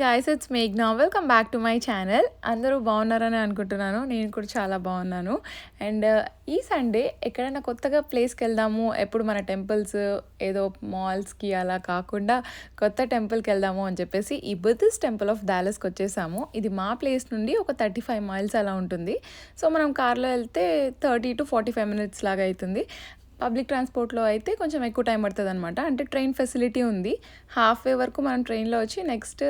Guys it's మేఘ్నా welcome back to my channel అందరూ బాగున్నారని అనుకుంటున్నాను. నేను కూడా చాలా బాగున్నాను. అండ్ uh, ఈ సండే ఎక్కడైనా కొత్తగా ప్లేస్కి వెళ్దాము ఎప్పుడు మన టెంపుల్స్ ఏదో మాల్స్కి అలా కాకుండా కొత్త టెంపుల్కి వెళ్దాము అని చెప్పేసి ఈ బుద్ధిస్ట్ టెంపుల్ ఆఫ్ డాలస్కి వచ్చేసాము. ఇది మా ప్లేస్ నుండి ఒక థర్టీ ఫైవ్ మైల్స్ అలా ఉంటుంది. సో మనం కార్లో వెళ్తే thirty to forty five minutes లాగా అవుతుంది. పబ్లిక్ ట్రాన్స్పోర్ట్లో అయితే కొంచెం ఎక్కువ టైం పడుతుంది అనమాట అంటే ట్రైన్ ఫెసిలిటీ ఉంది. హాఫ్ వే వరకు మనం ట్రైన్లో వచ్చి నెక్స్ట్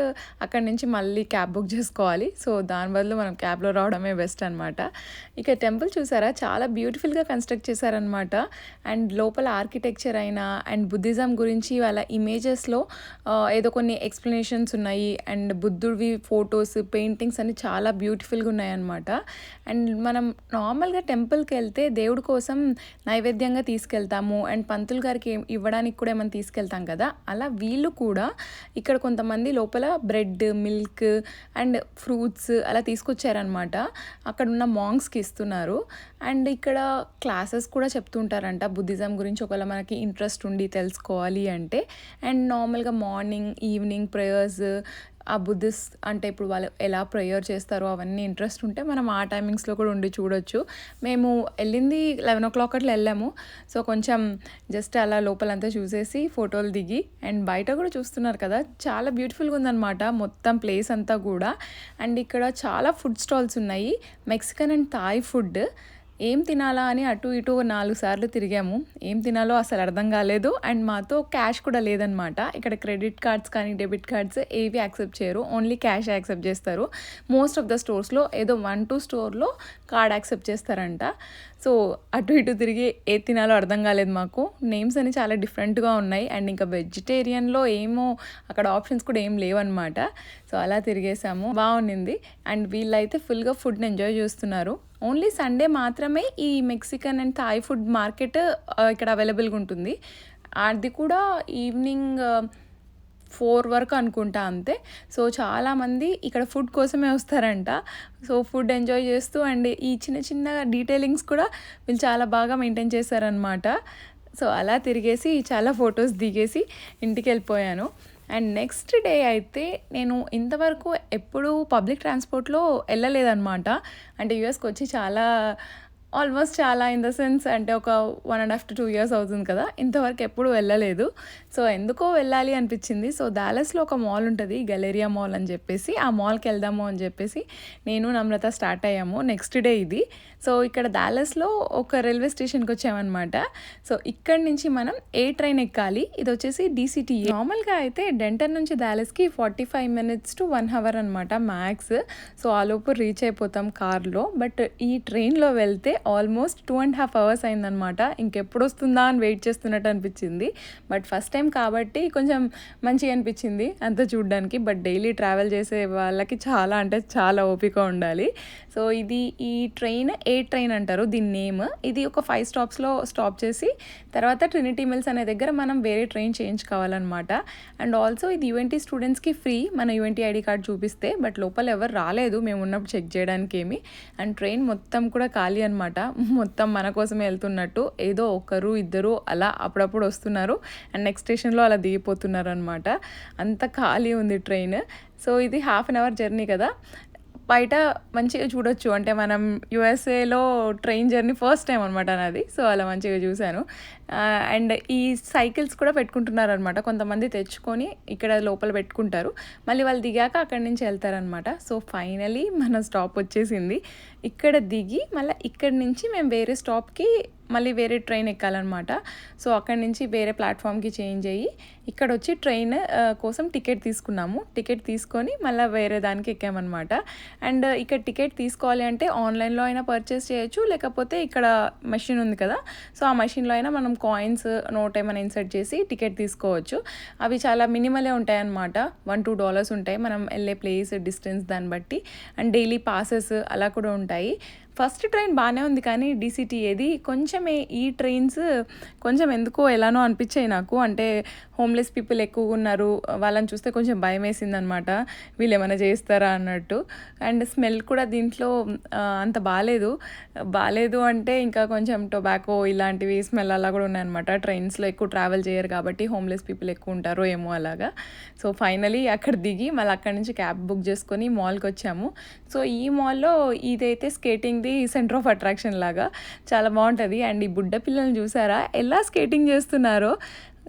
అక్కడి నుంచి మళ్ళీ క్యాబ్ బుక్ చేసుకోవాలి. సో దాని బదులు మనం క్యాబ్లో రావడమే బెస్ట్ అనమాట ఇక టెంపుల్ చూసారా? చాలా బ్యూటిఫుల్గా కన్స్ట్రక్ట్ చేశారనమాట అండ్ లోపల ఆర్కిటెక్చర్ అయినా అండ్ బుద్ధిజం గురించి వాళ్ళ ఇమేజెస్లో ఏదో కొన్ని ఎక్స్ప్లెనేషన్స్ ఉన్నాయి. అండ్ బుద్ధుడివి ఫొటోస్ పెయింటింగ్స్ అన్ని చాలా బ్యూటిఫుల్గా ఉన్నాయన్నమాట. అండ్ మనం నార్మల్గా టెంపుల్కి వెళ్తే దేవుడి కోసం నైవేద్యంగా తీసుకెళ్తాము. అండ్ పంతులు గారికి ఏం- ఇవ్వడానికి కూడా ఏమైనా తీసుకెళ్తాం కదా? అలా వీళ్ళు కూడా ఇక్కడ కొంతమంది లోపల బ్రెడ్ మిల్క్ అండ్ ఫ్రూట్స్ అలా తీసుకొచ్చారనమాట అక్కడ ఉన్న మాంగ్స్కి ఇస్తున్నారు. అండ్ ఇక్కడ క్లాసెస్ కూడా చెప్తుంటారంట. బుద్ధిజం గురించి ఒకవేళ మనకి ఇంట్రెస్ట్ ఉండి తెలుసుకోవాలి అంటే. అండ్ నార్మల్గా మార్నింగ్ ఈవినింగ్ ప్రేయర్స్ ఆ బుద్ధిస్ట్ అంటే ఇప్పుడు వాళ్ళు ఎలా ప్రేయర్ చేస్తారో అవన్నీ ఇంట్రెస్ట్ ఉంటే మనం ఆ టైమింగ్స్లో కూడా ఉండి చూడొచ్చు. మేము వెళ్ళింది లెవెన్ ఓ క్లాక్ అట్లా వెళ్ళాము. సో కొంచెం జస్ట్ అలా లోపలంతా చూసేసి ఫోటోలు దిగి అండ్ బయట కూడా చూస్తున్నారు కదా చాలా బ్యూటిఫుల్గా ఉందన్నమాట మొత్తం ప్లేస్ అంతా కూడా. అండ్ ఇక్కడ చాలా ఫుడ్ స్టాల్స్ ఉన్నాయి. Mexican and Thai food. ఏం తినాలా అని అటు ఇటు నాలుగు సార్లు తిరిగాము. ఏం తినాలో అసలు అర్థం కాలేదు. అండ్ మాతో క్యాష్ కూడా లేదనమాట ఇక్కడ క్రెడిట్ కార్డ్స్ కానీ డెబిట్ కార్డ్స్ ఏవి యాక్సెప్ట్ చేయరు. ఓన్లీ క్యాష్ యాక్సెప్ట్ చేస్తారు. మోస్ట్ ఆఫ్ ద స్టోర్స్లో ఏదో వన్ టూ స్టోర్లో కార్డ్ యాక్సెప్ట్ చేస్తారంట. సో అటు ఇటు తిరిగి ఏ తినాలో అర్థం కాలేదు మాకు. నేమ్స్ అని చాలా డిఫరెంట్గా ఉన్నాయి. అండ్ ఇంకా వెజిటేరియన్లో ఏమో అక్కడ ఆప్షన్స్ కూడా ఏం లేవన్నమాట. సో అలా తిరిగేసాము. బాగుండింది. అండ్ వీళ్ళైతే ఫుల్గా ఫుడ్ని ఎంజాయ్ చేస్తున్నారు. ఓన్లీ సండే మాత్రమే ఈ Mexican and Thai food market ఇక్కడ అవైలబుల్గా ఉంటుంది. అది కూడా ఈవినింగ్ ఫోర్ వరకు అనుకుంటా అంతే. సో చాలామంది ఇక్కడ ఫుడ్ కోసమే వస్తారంట. సో ఫుడ్ ఎంజాయ్ చేస్తూ అండ్ ఈ చిన్న చిన్న డీటెయిలింగ్స్ కూడా వీళ్ళు చాలా బాగా మెయింటైన్ చేశారనమాట సో అలా తిరిగేసి చాలా ఫొటోస్ దిగేసి ఇంటికి వెళ్ళిపోయాను. అండ్ నెక్స్ట్ డే అయితే నేను ఇంతవరకు ఎప్పుడూ పబ్లిక్ ట్రాన్స్పోర్ట్లో వెళ్ళలేదన్నమాట. అంటే యూఎస్కి వచ్చి చాలా ఆల్మోస్ట్ చాలా ఇన్ ద సెన్స్ అంటే ఒక one and half to two years అవుతుంది కదా. ఇంతవరకు ఎప్పుడు వెళ్ళలేదు. సో ఎందుకో వెళ్ళాలి అనిపించింది. సో దాలస్లో ఒక మాల్ ఉంటుంది గెలేరియా మాల్ అని చెప్పేసి. ఆ మాల్కి వెళ్దాము అని చెప్పేసి నేను నమ్రత స్టార్ట్ అయ్యాము. నెక్స్ట్ డే ఇది. సో ఇక్కడ దాలస్లో ఒక రైల్వే స్టేషన్కి వచ్చామన్నమాట. సో ఇక్కడ నుంచి మనం ఏ ట్రైన్ ఎక్కాలి? ఇది వచ్చేసి డీసీటీ నార్మల్గా అయితే డెంటన్ నుంచి దాలస్కి forty five minutes to one hour అనమాట మ్యాక్స్ సో ఆలోపు రీచ్ అయిపోతాం కార్లో. బట్ ఈ ట్రైన్లో వెళ్తే almost two and half hours అయిందనమాట ఇంకెప్పుడు వస్తుందా అని వెయిట్ చేస్తున్నట్టు అనిపించింది. బట్ ఫస్ట్ టైం కాబట్టి కొంచెం మంచిగా అనిపించింది అంత చూడడానికి. బట్ డైలీ ట్రావెల్ చేసే వాళ్ళకి చాలా అంటే చాలా ఓపిక ఉండాలి. సో ఇది ఈ ట్రైన్ ఏ ట్రైన్ అంటారు దీని నేమ్ ఇది ఒక ఫైవ్ స్టాప్స్లో స్టాప్ చేసి తర్వాత ట్రినిటీ మిల్స్ అనే దగ్గర మనం వేరే ట్రైన్ చేయించుకోవాలన్నమాట అండ్ ఆల్సో ఇది యుఎన్టీ స్టూడెంట్స్కి ఫ్రీ మన యుఎన్టీ ఐడి కార్డ్ చూపిస్తే. బట్ లోపల ఎవరు రాలేదు. మేము ఉన్నప్పుడు చెక్ చేయడానికి ఏమి అండ్ ట్రైన్ మొత్తం కూడా ఖాళీ అనమాట మొత్తం మన కోసమే వెళ్తున్నట్టు ఏదో ఒకరు ఇద్దరు అలా అప్పుడప్పుడు వస్తున్నారు. అండ్ నెక్స్ట్ స్టేషన్లో అలా దిగిపోతున్నారు అనమాట అంత ఖాళీ ఉంది ట్రైన్ సో ఇది హాఫ్ అన్ అవర్ జర్నీ కదా. బయట మంచిగా చూడొచ్చు. అంటే మనం యుఎస్ఏలో ట్రైన్ జర్నీ ఫస్ట్ టైం అనమాట నాది. సో అలా మంచిగా చూశాను. అండ్ ఈ సైకిల్స్ కూడా పెట్టుకుంటున్నారు అనమాట కొంతమంది తెచ్చుకొని ఇక్కడ లోపల పెట్టుకుంటారు. మళ్ళీ వాళ్ళు దిగాక అక్కడి నుంచి వెళ్తారనమాట సో ఫైనలీ మన స్టాప్ వచ్చేసింది. ఇక్కడ దిగి మళ్ళీ ఇక్కడి నుంచి మేము వేరే స్టాప్కి మళ్ళీ వేరే ట్రైన్ ఎక్కాలన్నమాట. సో అక్కడి నుంచి వేరే ప్లాట్ఫామ్కి చేంజ్ అయ్యి ఇక్కడ వచ్చి ట్రైన్ కోసం టికెట్ తీసుకున్నాము. టికెట్ తీసుకొని మళ్ళీ వేరే దానికి ఎక్కామన్నమాట. అండ్ ఇక్కడ టికెట్ తీసుకోవాలి అంటే ఆన్లైన్లో అయినా పర్చేస్ చేయొచ్చు లేకపోతే ఇక్కడ మెషిన్ ఉంది కదా సో ఆ మెషిన్లో అయినా మనం కాయిన్స్ నోట్ ఏమైనా ఇన్సర్ట్ చేసి టికెట్ తీసుకోవచ్చు. అవి చాలా మినిమలే ఉంటాయి అన్నమాట వన్ టూ డాలర్స్ ఉంటాయి. మనం వెళ్ళే ప్లేస్ డిస్టెన్స్ దాన్ని బట్టి. అండ్ డైలీ పాసెస్ అలా కూడా ఉంటాయి. ఫస్ట్ ట్రైన్ బాగానే ఉంది కానీ డీసీటీ ఏది? కొంచెమే ఈ ట్రైన్స్ కొంచెం ఎందుకో ఎలానో అనిపించాయి నాకు. అంటే హోమ్లెస్ పీపుల్ ఎక్కువగా ఉన్నారు. వాళ్ళని చూస్తే కొంచెం భయం వేసింది అనమాట వీళ్ళు ఏమైనా చేస్తారా అన్నట్టు. అండ్ స్మెల్ కూడా దీంట్లో అంత బాగాలేదు బాగాలేదు అంటే ఇంకా కొంచెం టొబాకో ఇలాంటివి స్మెల్ అలా కూడా ఉన్నాయన్నమాట. ట్రైన్స్లో ఎక్కువ ట్రావెల్ చేయరు కాబట్టి హోమ్లెస్ పీపుల్ ఎక్కువ ఉంటారో ఏమో అలాగా. సో ఫైనలీ అక్కడ దిగి మళ్ళీ అక్కడ నుంచి క్యాబ్ బుక్ చేసుకొని మాల్కి వచ్చాము. సో ఈ మాల్లో ఇదైతే స్కేటింగ్ ఉంటుంది సెంటర్ ఆఫ్ అట్రాక్షన్ లాగా. చాలా బాగుంటుంది. అండ్ ఈ బుడ్డ పిల్లల్ని చూసారా? ఎలా స్కేటింగ్ చేస్తున్నారో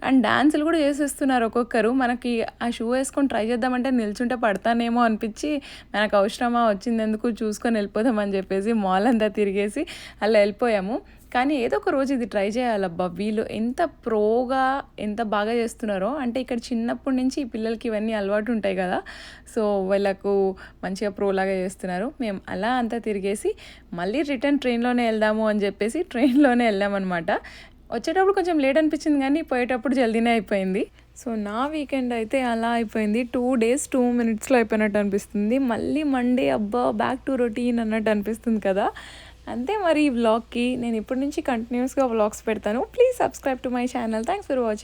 అండ్ డాన్సులు కూడా చేసేస్తున్నారు ఒక్కొక్కరు. మనకి ఆ షూ వేసుకొని ట్రై చేద్దామంటే నిల్చుంటే పడతానేమో అనిపించి మనకు అవసరమా? వచ్చింది ఎందుకు? చూసుకొని వెళ్ళిపోదామని చెప్పేసి మాల్ అంతా తిరిగేసి అలా వెళ్ళిపోయాము. కానీ ఏదో ఒక రోజు ఇది ట్రై చేయాలబ్బా. వీళ్ళు ఎంత ప్రోగా ఎంత బాగా చేస్తున్నారో అంటే ఇక్కడ చిన్నప్పటి నుంచి ఈ పిల్లలకి ఇవన్నీ అలవాటు ఉంటాయి కదా. సో వీళ్ళకు మంచిగా ప్రోలాగా చేస్తున్నారు. మేము అలా అంతా తిరిగేసి మళ్ళీ రిటర్న్ ట్రైన్లోనే వెళ్దాము అని చెప్పేసి ట్రైన్లోనే వెళ్ళామన్నమాట. వచ్చేటప్పుడు కొంచెం లేట్ అనిపించింది కానీ పోయేటప్పుడు జల్దీనే అయిపోయింది. సో నా వీకెండ్ అయితే అలా అయిపోయింది. టూ డేస్ టూ మినిట్స్లో అయిపోయినట్టు అనిపిస్తుంది. మళ్ళీ మండే అబ్బా బ్యాక్ టు రొటీన్ అన్నట్టు అనిపిస్తుంది కదా. అంతే మరి ఈ వ్లాగ్కి నేను ఇప్పటి నుంచి కంటిన్యూస్గా వ్లాగ్స్ పెడతాను. Please subscribe to my channel thanks for watching